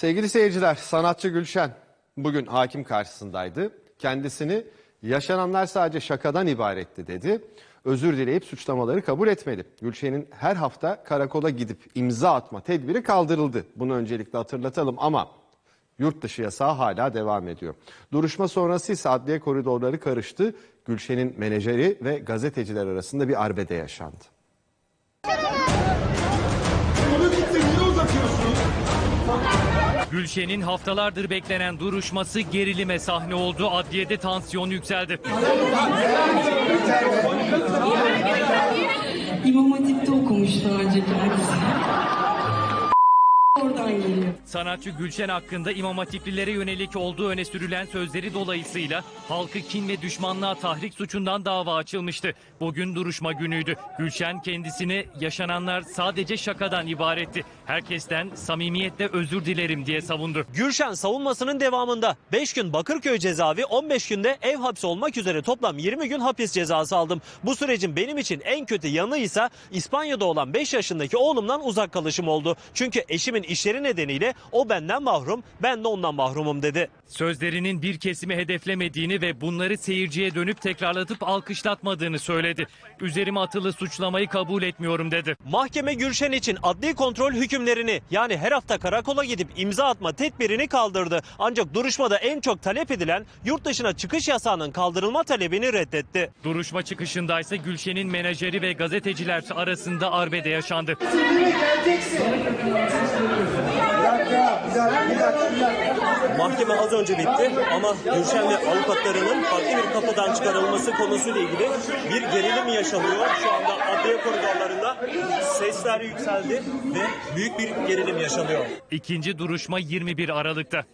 Sevgili seyirciler, sanatçı Gülşen bugün hakim karşısındaydı. Kendisini yaşananlar sadece şakadan ibaretti dedi. Özür dileyip suçlamaları kabul etmedi. Gülşen'in her hafta karakola gidip imza atma tedbiri kaldırıldı. Bunu öncelikle hatırlatalım ama yurt dışı yasağı hala devam ediyor. Duruşma sonrası ise adliye koridorları karıştı. Gülşen'in menajeri ve gazeteciler arasında bir arbede yaşandı. Onu bitti niye uzatıyorsunuz? Gülşen'in haftalardır beklenen duruşması gerilime sahne oldu. Adliyede tansiyon yükseldi. İmam Hatip'te okumuş daha. Oradan geliyor. Sanatçı Gülşen hakkında İmam Hatiplilere yönelik olduğu öne sürülen sözleri dolayısıyla halkı kin ve düşmanlığa tahrik suçundan dava açılmıştı. Bugün duruşma günüydü. Gülşen kendisini yaşananlar sadece şakadan ibaretti. Herkesten samimiyetle özür dilerim diye savundu. Gülşen savunmasının devamında 5 gün Bakırköy cezaevi 15 günde ev hapsi olmak üzere toplam 20 gün hapis cezası aldım. Bu sürecin benim için en kötü yanı ise İspanya'da olan 5 yaşındaki oğlumdan uzak kalışım oldu. Çünkü eşimin işleri nedeniyle o benden mahrum ben de ondan mahrumum dedi. Sözlerinin bir kesimi hedeflemediğini ve bunları seyirciye dönüp tekrarlatıp alkışlatmadığını söyledi. Üzerime atılı suçlamayı kabul etmiyorum dedi. Mahkeme Gülşen için adli kontrol hükümlerini yani her hafta karakola gidip imza atma tedbirini kaldırdı. Ancak duruşmada en çok talep edilen yurt dışına çıkış yasağının kaldırılma talebini reddetti. Duruşma çıkışındaysa Gülşen'in menajeri ve gazeteciler arasında arbede yaşandı. Mahkeme az önce bitti ama Gülşen ve avukatlarının farklı bir kapıdan çıkarılması konusuyla ilgili bir gerilim yaşanıyor. Şu anda adliye koridorlarında sesler yükseldi ve büyük bir gerilim yaşanıyor. İkinci duruşma 21 Aralık'ta.